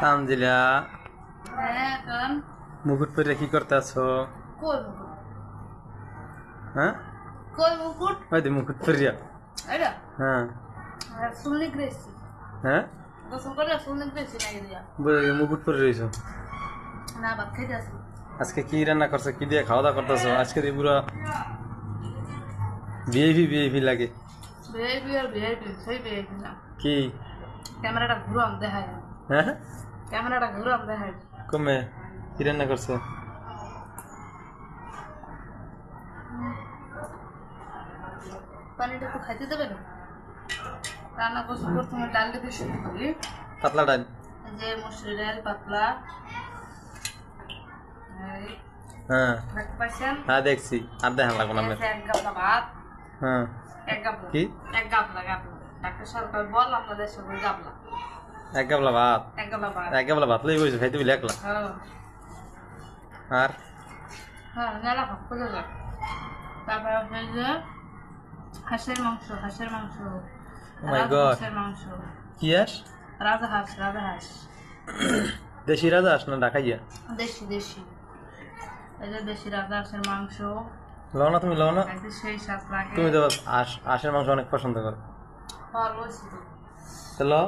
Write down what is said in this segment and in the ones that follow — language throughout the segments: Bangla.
তানজিলা হ্যাঁ মুকুট পরে কি করতেছ কই মুকুট? হ্যাঁ? ওই যে মুকুট পরিয়া এটা হ্যাঁ হ্যাঁ? হ্যাঁ মুকুট পরে রয়েছ আজকে কি রান্না করছ কি দিয়ে খাওয়া দাওয়া করতেছো আজকে দিয়ে পুরো ভিআইপি ভিআইপি লাগে। ভিআইপি আর ভিআইপি সেই ভিআইপি না। কি? ক্যামেরাটা ঘুরাম দেখায়। হ্যাঁ? ক্যামেরাটা ঘুরাম দেখায় কমে কি রান্না করছ পানিটা তো খাইতে দেবে না। রান্না করছি প্রথমে ডাল দিয়ে শুরু করি। পাতলা ডাল। যে মসুরি ডাল পাতলা। হ্যাঁ। হ্যাঁ দেখছি। আর দেখা লাগবো না এক গাবলা ভাত। হ্যাঁ। এক গাবলা কি? এক গাবলা গাবলা ডাক্তার সরকার বল সবাই গাবলা এক গাবলা ভাত। এক গাবলা ভাত। লই বইছো খাইতে বলে একলা আর? তারপরে হাঁসের মাংস হাঁসের মাংস. হাঁসের মাংস। কি আস রাজা হাঁস রাজা হাঁস দেশি রাজা আস না ঢাকাইয়া দেশি দেশি। এই যে দেশি রাজা হাঁসের মাংস। লও না তুমি লও না। সেই স্বাদ লাগে। তুমি তো আস আশের মাংস অনেক পছন্দ করো। হ্যাঁ লও।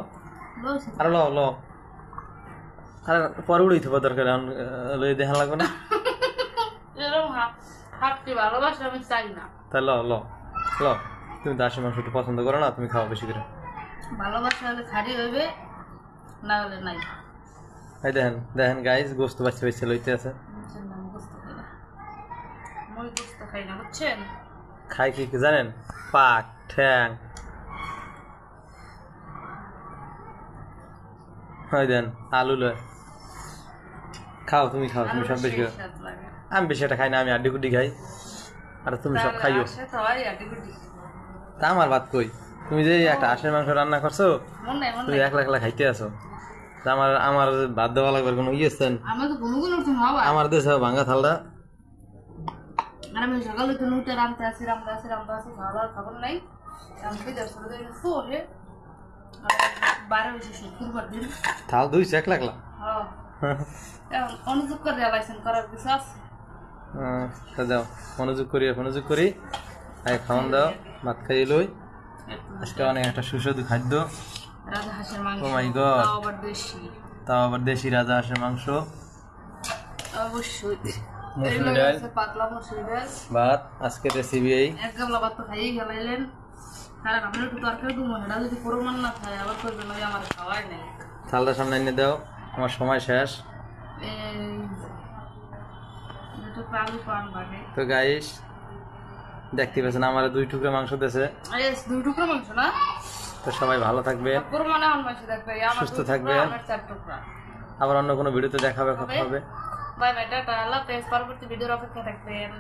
আর লও লও আর পরে উড়াই থাকব দরকার এখন লই দেখা লাগবে না? ভালোবাসা আমি চাই না। তা লও লও লও তুমি তো আশের মাংস একটু পছন্দ করো না তুমি খাও বেশি করে। ভালোবাসা হলে খাড়ি হইবে না হলে নাই। এই দেখেন দেখেন গাইস গোস্ত বাচ্চা বাচ্চা লইতে আছে। বুঝছেন না, আমি গোস্ত খাই না। মই গোস্ত খাই না বুঝছেন? খাই কি কি জানেন? পাক ঠ্যাং। হয় দেন আলু লয়। খাও তুমি খাও তুমি সব বেশি লাগে। আমি বেশি একটা খাই না আমি আড্ডি গুড্ডি খাই। আর তুমি সব খাইও। তো আমার ভাত কই? তুমি যে একটা হাঁসের মাংস রান্না করছ তুমি একলা একলা খাইতে আছো। তা আমার আমার ভাত দেওয়া লাগবে কোনো ইয়ে আছেন আমার দেশ ভাঙ্গা থালটা আমি সকালে তো উঠে রামতে আসি রামতে আসি রামতে আসি খাওয়া দাওয়ার খবর নাই। আমি কি থাল ধুইছে একলা একলা হ্যাঁ। অনুযোগ করে করার কিছু আছে? তা দাও মনোযোগ করি মনোযোগ করি। আগে খাওয়ান দাও ভাত খাইয়ে লই। আজকে অনেক একটা সুস্বাদু খাদ্য। রাজা হাঁসের মাংস। Oh my God. তাও আবার দেশি। তাও আবার দেশি রাজা হাঁসের মাংস। অবশ্যই। মসুরি ডাল। পাতলা মসুরি ডাল। ভাত আজকে রেসিপি এই। এক গামলা ভাত তো খাইয়েই গেলাইলেন কারণ আমি একটু তরকারি দেবো এটা যদি পরিমাণ না খায় আবার করবেন ওই আমার খাওয়াই নেই। থালটা সামনে এনে দাও আমার সময় শেষ। তো গাইস দেখতে পাচ্ছেন আমার দুই টুকরো মাংস দিয়েছে। দুই টুকরো মাংস না? তো সবাই ভালো থাকবে। সুস্থ টুকরা আবার অন্য কোনো ভিডিওতে দেখাবে কথা হবে? বাই বাই টাটা আল্লাহ পরবর্তী ভিডিওর অপেক্ষা থাকবেন।